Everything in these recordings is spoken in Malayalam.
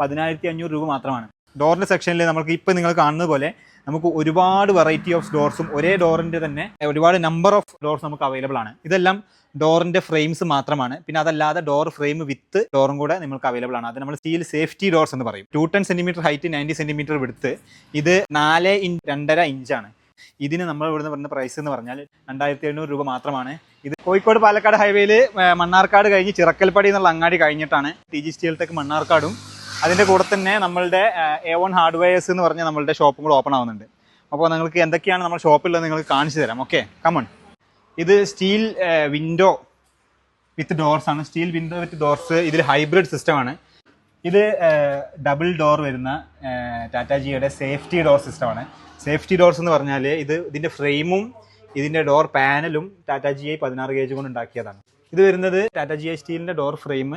പതിനായിരത്തി അഞ്ഞൂറ് രൂപ മാത്രമാണ്. ഡോറിന്റെ സെക്ഷനിൽ നമുക്ക് ഇപ്പം നിങ്ങൾ കാണുന്നത് പോലെ നമുക്ക് ഒരുപാട് വെറൈറ്റി ഓഫ് ഡോർസും ഒരേ ഡോറിന്റെ തന്നെ ഒരുപാട് നമ്പർ ഓഫ് ഡോർസ് നമുക്ക് അവൈലബിൾ ആണ്. ഇതെല്ലാം ഡോറിന്റെ ഫ്രെയിംസ് മാത്രമാണ്. പിന്നെ അതല്ലാതെ ഡോർ ഫ്രെയിം വിത്ത് ഡോറും കൂടെ നിങ്ങൾക്ക് അവൈലബിൾ ആണ്. അത് നമ്മൾ സ്റ്റീൽ സേഫ്റ്റി ഡോർസ് എന്ന് പറയും. Two ten centimetre height ninety centimetre വിടുത്ത് ഇത് നാല് ഇഞ്ച് രണ്ടര ഇഞ്ചാണ് ഇതിന് നമ്മൾ ഇവിടുന്ന് പറഞ്ഞ പ്രൈസ് എന്ന് പറഞ്ഞാൽ രണ്ടായിരത്തി എണ്ണൂറ് രൂപ മാത്രമാണ്. ഇത് കോഴിക്കോട് പാലക്കാട് ഹൈവേയിൽ മണ്ണാർക്കാട് കഴിഞ്ഞ് ചിറക്കൽപ്പടി എന്നുള്ള അങ്ങാടി കഴിഞ്ഞിട്ടാണ്. ടി ജി സ്റ്റീൽ ടെക് മണ്ണാർക്കാടും അതിന്റെ കൂടെ തന്നെ നമ്മളുടെ എ വൺ ഹാർഡ്വെയർസ് എന്ന് പറഞ്ഞ നമ്മളുടെ ഷോപ്പും കൂടെ ഓപ്പൺ ആവുന്നുണ്ട്. അപ്പോൾ നിങ്ങൾക്ക് എന്തൊക്കെയാണ് നമ്മുടെ ഷോപ്പിലുള്ളത് നിങ്ങൾക്ക് കാണിച്ചു തരാം. ഓക്കെ കമൺ ഇത് സ്റ്റീൽ വിൻഡോ വിത്ത് ഡോർസ് ആണ്. സ്റ്റീൽ വിൻഡോ വിത്ത് ഡോർസ് ഇതിൽ ഹൈബ്രിഡ് സിസ്റ്റമാണ് ഇത് ഡബിൾ ഡോർ വരുന്ന ടാറ്റ ജിയുടെ സേഫ്റ്റി ഡോർ സിസ്റ്റമാണ് സേഫ്റ്റി ഡോർസ് എന്ന് പറഞ്ഞാൽ ഇത് ഇതിന്റെ ഫ്രെയിമും ഇതിന്റെ ഡോർ പാനലും ടാറ്റ ജി ഐ പതിനാറ് ഗേജ് കൊണ്ട് ഉണ്ടാക്കിയതാണ്. ഇത് വരുന്നത് ടാറ്റ ജി ഐ സ്റ്റീലിന്റെ ഡോർ ഫ്രെയിം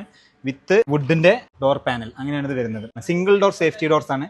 വിത്ത് വുഡിന്റെ ഡോർ പാനൽ അങ്ങനെയാണ് ഇത് വരുന്നത്. സിംഗിൾ ഡോർ സേഫ്റ്റി ഡോർസ് ആണ്.